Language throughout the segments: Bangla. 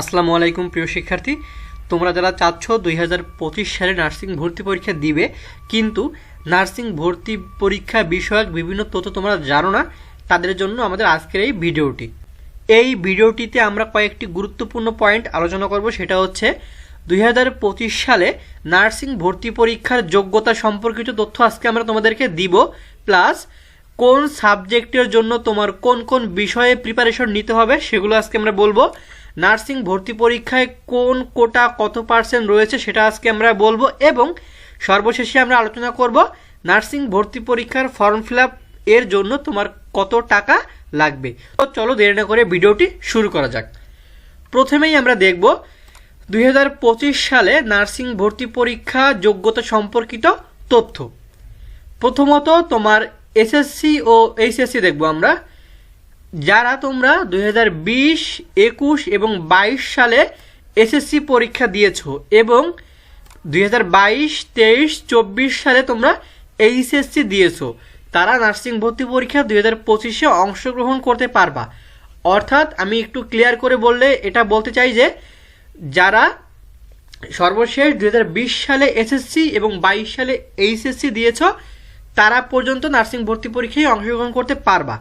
আসসালামু আলাইকুম, প্রিয় শিক্ষার্থী। তোমরা যারা চাচ্ছ দুই হাজার পঁচিশ সালে নার্সিং ভর্তি পরীক্ষা দিবে, কিন্তু নার্সিং ভর্তি পরীক্ষা বিষয়ক বিভিন্ন তথ্য তোমরা জানো না, তাদের জন্য আমাদের আজকের এই ভিডিওটি। এই ভিডিওটিতে আমরা কয়েকটি গুরুত্বপূর্ণ পয়েন্ট আলোচনা করব, সেটা হচ্ছে দুই হাজার পঁচিশ সালে নার্সিং ভর্তি পরীক্ষার যোগ্যতা সম্পর্কিত তথ্য আজকে আমরা তোমাদেরকে দিব, প্লাস কোন সাবজেক্টের জন্য তোমার কোন কোন বিষয়ে প্রিপারেশন নিতে হবে, সেগুলো আজকে আমরা বলব। নার্সিং ভর্তি পরীক্ষায় কোন কোটা কত পার্সেন্ট রয়েছে সেটা আজকে আমরা বলব এবং সর্বশেষে আমরা আলোচনা করব নার্সিং ভর্তি পরীক্ষার ফর্ম ফিল এর জন্য তোমার কত টাকা লাগবে। তো চলো দেরি না করে ভিডিওটি শুরু করা যাক। প্রথমেই আমরা দেখব দুই হাজার পঁচিশ সালে নার্সিং ভর্তি পরীক্ষা যোগ্যতা সম্পর্কিত তথ্য। প্রথমত তোমার এসএসসি ও এইচএসসি দেখব আমরা। যারা তোমরা দুই হাজার বিশ, একুশ এবং বাইশ সালে এসএসসি পরীক্ষা দিয়েছ এবং দুই হাজার বাইশ, তেইশ, চব্বিশ সালে তোমরা এইচএসসি দিয়েছ, তারা নার্সিং ভর্তি পরীক্ষা দুই হাজার পঁচিশে অংশগ্রহণ করতে পারবা। অর্থাৎ আমি একটু ক্লিয়ার করে বললে এটা বলতে চাই যে, যারা সর্বশেষ দুই হাজার বিশ সালে এসএসসি এবং বাইশ সালে এইচএসসি দিয়েছ, তারা পর্যন্ত নার্সিং ভর্তি পরীক্ষায় অংশগ্রহণ করতে পারবা।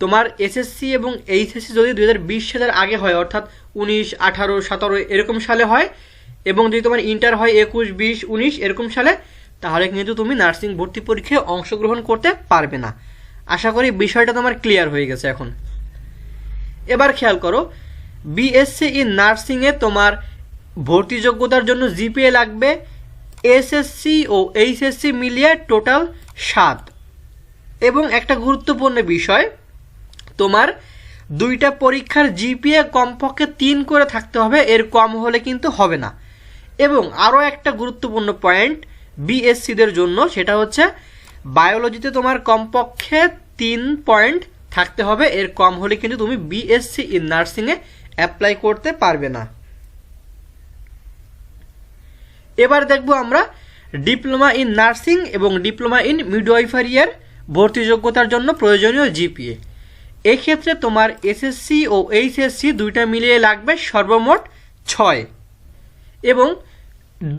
তোমার এসএসসি এবং এইচএসসি যদি দু হাজার বিশ সালের আগে হয়, অর্থাৎ উনিশ, আঠারো, সতেরো এরকম সালে হয়, এবং যদি তোমার ইন্টার হয় একুশ, বিশ, উনিশ এরকম সালে, তাহলে কিন্তু তুমি নার্সিং ভর্তি পরীক্ষায় অংশগ্রহণ করতে পারবে না। আশা করি বিষয়টা তোমার ক্লিয়ার হয়ে গেছে এখন। এবার খেয়াল করো বিএসসি ইন নার্সিংয়ে তোমার ভর্তি যোগ্যতার জন্য জিপিএ লাগবে এসএসসি ও এইচএসসি মিলিয়ে টোটাল সাত। এবং একটা গুরুত্বপূর্ণ বিষয় তোমার দুইটা পরীক্ষার জিপিএ কমপক্ষে তিন করে থাকতে হবে, এর কম হলে কিন্তু হবে না। এবং আরও একটা গুরুত্বপূর্ণ পয়েন্ট বিএসসিদের জন্য, সেটা হচ্ছে বায়োলজিতে তোমার কমপক্ষে তিন পয়েন্ট থাকতে হবে, এর কম হলে কিন্তু তুমি বিএসসি ইন নার্সিংয়ে অ্যাপ্লাই করতে পারবে না। এবার দেখব আমরা ডিপ্লোমা ইন নার্সিং এবং ডিপ্লোমা ইন মিডওয়াইফারিয়ার ভর্তি যোগ্যতার জন্য প্রয়োজনীয় জিপিএ। এক্ষেত্রে তোমার এসএসসি ও এইচএসসি দুইটা মিলিয়ে লাগবে সর্বমোট ছয়। এবং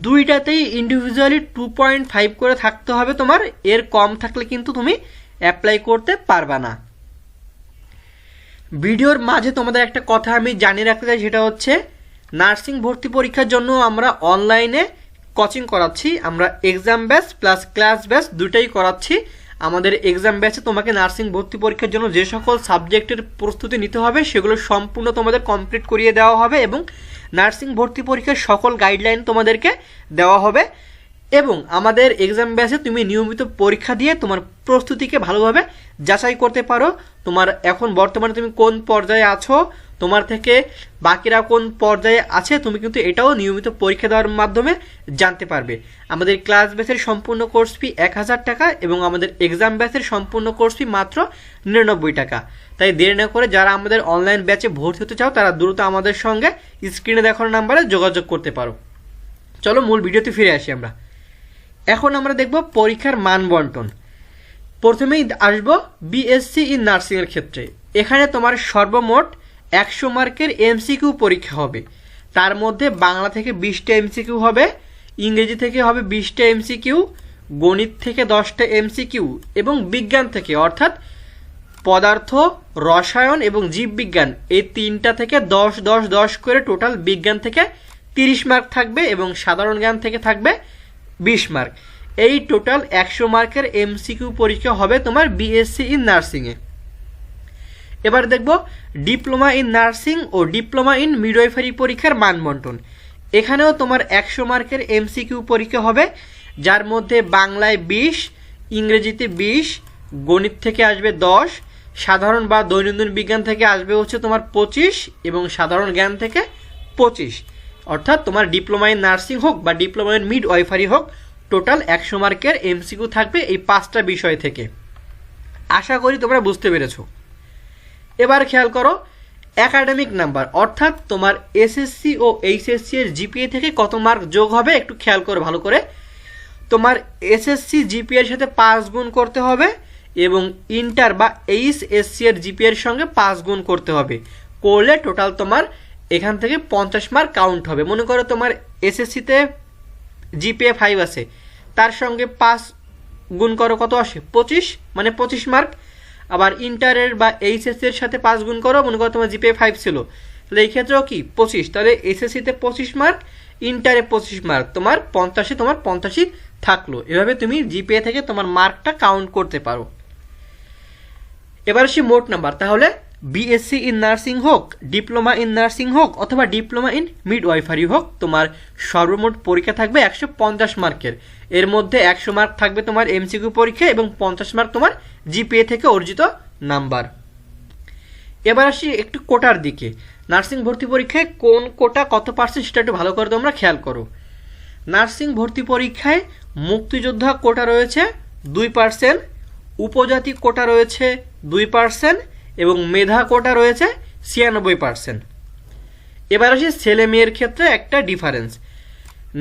দুইটাতেই ইন্ডিভিজুয়ালি টু পয়েন্ট ফাইভ করে থাকতে হবে তোমার, এর কম থাকলে কিন্তু তুমি অ্যাপ্লাই করতে পারবা না। ভিডিওর মাঝে তোমাদের একটা কথা আমি জানিয়ে রাখতে চাই, সেটা হচ্ছে নার্সিং ভর্তি পরীক্ষার জন্য আমরা অনলাইনে কোচিং করাচ্ছি, আমরা exam batch plus class batch দুটাই করাচ্ছি। আমাদের এক্সাম ব্যাচে তোমাকে নার্সিং ভর্তি পরীক্ষার জন্য যে সকল সাবজেক্টের প্রস্তুতি নিতে হবে, সেগুলো সম্পূর্ণ তোমাদের কমপ্লিট করিয়ে দেওয়া হবে এবং নার্সিং ভর্তি পরীক্ষার সকল গাইডলাইন তোমাদেরকে দেওয়া হবে। এবং আমাদের এক্সাম ব্যাচে তুমি নিয়মিত পরীক্ষা দিয়ে তোমার প্রস্তুতিকে ভালোভাবে যাচাই করতে পারো। তোমার এখন বর্তমানে তুমি কোন পর্যায়ে আছো, তোমার থেকে বাকিরা কোন পর্যায়ে আছে, তুমি কিন্তু এটাও নিয়মিত পরীক্ষা দেওয়ার মাধ্যমে জানতে পারবে। আমাদের ক্লাস ব্যাচের সম্পূর্ণ কোর্স ফি এক হাজার টাকা এবং আমাদের এক্সাম ব্যাচের সম্পূর্ণ কোর্স ফি মাত্র নিরানব্বই টাকা। তাই দেরি না করে যারা আমাদের অনলাইন ব্যাচে ভর্তি হতে চাও, তারা দ্রুত আমাদের সঙ্গে স্ক্রিনে দেখানো নাম্বারে যোগাযোগ করতে পারো। চলো মূল ভিডিওতে ফিরে আসি আমরা। এখন আমরা দেখব পরীক্ষার মান বন্টন। প্রথমেই আসব বিএসসি ইন নার্সিংয়ের ক্ষেত্রে। এখানে তোমার সর্বমোট একশো মার্কের এমসিকিউ পরীক্ষা হবে। তার মধ্যে বাংলা থেকে বিশটা এমসিকিউ হবে, ইংরেজি থেকে হবে বিশটা এমসিকিউ গণিত থেকে দশটা এমসিকিউ এবং বিজ্ঞান থেকে, অর্থাৎ পদার্থ, রসায়ন এবং জীববিজ্ঞান, এই তিনটা থেকে দশ দশ দশ করে টোটাল বিজ্ঞান থেকে তিরিশ মার্ক থাকবে এবং সাধারণ জ্ঞান থেকে থাকবে বিশ মার্ক। এই টোটাল একশো মার্কের এমসিকিউ পরীক্ষা হবে তোমার বিএসসি ইন নার্সিংয়ে এবার দেখব ডিপ্লোমা ইন নার্সিং ও ডিপ্লোমা ইন মিডওয়াইফারি পরীক্ষার মানবন্টন। এখানেও তোমার একশো মার্কের এমসিকিউ পরীক্ষা হবে, যার মধ্যে বাংলায় বিশ, ইংরেজিতে বিশ, গণিত থেকে আসবে দশ, সাধারণ বা দৈনন্দিন বিজ্ঞান থেকে আসবে হচ্ছে তোমার পঁচিশ এবং সাধারণ জ্ঞান থেকে পঁচিশ। অর্থাৎ তোমার ডিপ্লোমা ইন নার্সিং হোক বা ডিপ্লোমা ইন মিড ওয়াইফারি হোক টোটাল একশো মার্কের এমসিকিউ থাকবে এই পাঁচটা বিষয় থেকে। আশা করি তোমরা বুঝতে পেরেছ। এবার খেয়াল করো অ্যাকাডেমিক নাম্বার অর্থাৎ তোমার এসএসসি ও এইচএসসি এর জিপিএ থেকে কত মার্ক যোগ হবে একটু খেয়াল করো ভালো করে। তোমার এসএসসি জিপিএর সাথে পাঁচ গুণ করতে হবে এবং ইন্টার বা এইচএসসি এর জিপিএর সঙ্গে পাঁচ গুণ করতে হবে। করলে টোটাল তোমার এখান থেকে পঞ্চাশ মার্ক কাউন্ট হবে। মনে করো তোমার এসএসসিতে জিপিএ ফাইভ আছে। তার সঙ্গে পাঁচ গুণ করো কত আসে? পঁচিশ মানে পঁচিশ মার্ক আবার ইন্টারের বা এইচএসসির সাথে পাঁচ গুণ করো, মনে করো তোমার জিপিএ ফাইভ ছিল। তাহলে এই ক্ষেত্রেও কি? পঁচিশ। তাহলে এসএসসিতে পঁচিশ মার্ক ইন্টারে পঁচিশ মার্ক তোমার পঞ্চাশে তোমার পঞ্চাশই থাকল। এভাবে তুমি জিপিএ থেকে তোমার মার্কটা কাউন্ট করতে পারো। এবার আসি মোট নাম্বার তাহলে বিএসসি ইন নার্সিং হোক ডিপ্লোমা ইন নার্সিং হোক, অথবা ডিপ্লোমা ইন মিড ওয়াইফারি হোক, তোমার সর্বমোট পরীক্ষা থাকবে একশো পঞ্চাশ মার্কের। এর মধ্যে একশো মার্ক থাকবে তোমার এমসিকিউ পরীক্ষা এবং পঞ্চাশ মার্ক তোমার জিপিএ থেকে অর্জিত নাম্বার। এবার আসি একটু কোটার দিকে। নার্সিং ভর্তি পরীক্ষায় কোন কোটা কত পার্সেন্ট সেটা একটু ভালো করে তোমরা খেয়াল করো। নার্সিং ভর্তি পরীক্ষায় মুক্তিযোদ্ধা কোটা রয়েছে দুই পার্সেন্ট, উপজাতি কোটা রয়েছে দুই পার্সেন্ট এবং মেধা কোটা রয়েছে ছিয়ানব্বই পার্সেন্ট এবার আসি ছেলে মেয়ের ক্ষেত্রে একটা ডিফারেন্স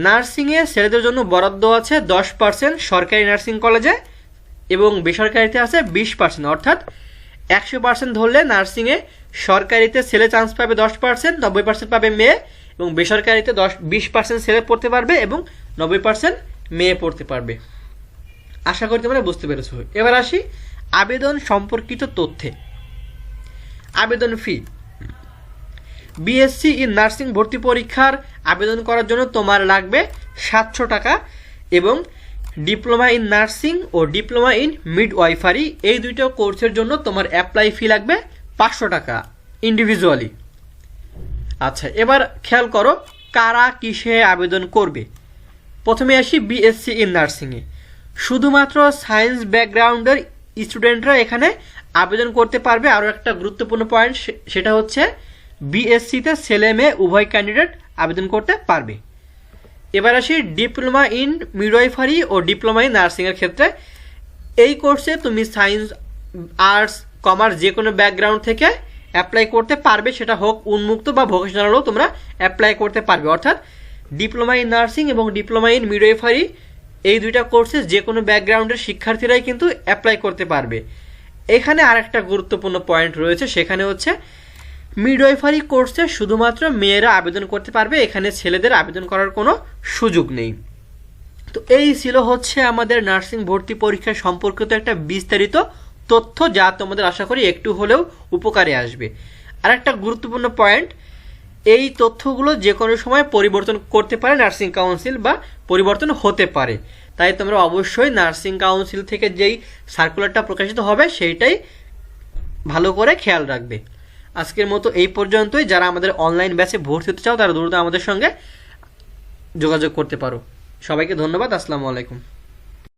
নার্সিংয়ে ছেলেদের জন্য বরাদ্দ আছে দশ পার্সেন্ট সরকারি নার্সিং কলেজে এবং বেসরকারিতে আছে বিশ পার্সেন্ট অর্থাৎ একশো পার্সেন্ট ধরলে নার্সিংয়ে সরকারিতে ছেলে চান্স পাবে দশ পার্সেন্ট নব্বই পার্সেন্ট পাবে মেয়ে এবং বেসরকারিতে দশ, বিশ পার্সেন্ট ছেলে পড়তে পারবে এবং নব্বই পার্সেন্ট মেয়ে পড়তে পারবে। আশা করি তোমরা বুঝতে পেরেছ। এবার আসি আবেদন সম্পর্কিত তথ্যে। আবেদন ফি বিএসসি ইন নার্সিং ভর্তি পরীক্ষার আবেদন করার জন্য তোমার লাগবে সাতশো টাকা এবং ডিপ্লোমা ইন নার্সিং ও ডিপ্লোমা ইন মিড ওয়াইফারি এই দুইটা কোর্সের জন্য তোমার অ্যাপ্লাই ফি লাগবে পাঁচশো টাকা ইন্ডিভিজুয়ালি আচ্ছা এবার খেয়াল করো কারা কিসে আবেদন করবে। প্রথমে আসি বিএসসি ইন নার্সিংয়ে শুধুমাত্র সায়েন্স ব্যাকগ্রাউন্ডের স্টুডেন্টরা এখানে আবেদন করতে পারবে আরও একটা গুরুত্বপূর্ণ পয়েন্ট সেটা হচ্ছে বিএসসিতে ছেলে মেয়ে উভয় ক্যান্ডিডেট আবেদন করতে পারবে। এবার আসি ডিপ্লোমা ইন মিডওয়াইফারি ও ডিপ্লোমা ইন নার্সিংয়ের ক্ষেত্রে। এই কোর্সে তুমি সায়েন্স আর্টস কমার্স যে কোনো ব্যাকগ্রাউন্ড থেকে অ্যাপ্লাই করতে পারবে, সেটা হোক উন্মুক্ত বা ভোকেশনালও তোমরা অ্যাপ্লাই করতে পারবে। অর্থাৎ ডিপ্লোমা ইন নার্সিং এবং ডিপ্লোমা ইন মিডওয়াইফারি এই দুইটা কোর্সে যে কোনো ব্যাকগ্রাউন্ডের শিক্ষার্থীরাই কিন্তু অ্যাপ্লাই করতে পারবে। এখানে আরেকটা গুরুত্বপূর্ণ পয়েন্ট রয়েছে, সেখানে হচ্ছে মিডওয়াইফারি কোর্সে শুধুমাত্র মেয়েরা আবেদন করতে পারবে, এখানে ছেলেদের আবেদন করার কোনো সুযোগ নেই। তো এই ছিল হচ্ছে আমাদের নার্সিং ভর্তি পরীক্ষা সম্পর্কিত একটা বিস্তারিত তথ্য, যা তোমাদের আশা করি একটু হলেও উপকারে আসবে। আর একটা গুরুত্বপূর্ণ পয়েন্ট এই তথ্যগুলো যে কোনো সময় পরিবর্তন করতে পারে নার্সিং কাউন্সিল বা পরিবর্তন হতে পারে। তাই তোমরা অবশ্যই নার্সিং কাউন্সিল থেকে যেই সার্কুলারটা প্রকাশিত হবে, সেইটাই ভালো করে খেয়াল রাখবে। আজকের মতো এই পর্যন্তই। যারা আমাদের অনলাইন ব্যাচে ভর্তি হতে চাও, তারা দ্রুত আমাদের সঙ্গে যোগাযোগ করতে পারো। সবাইকে ধন্যবাদ। আসসালামু আলাইকুম।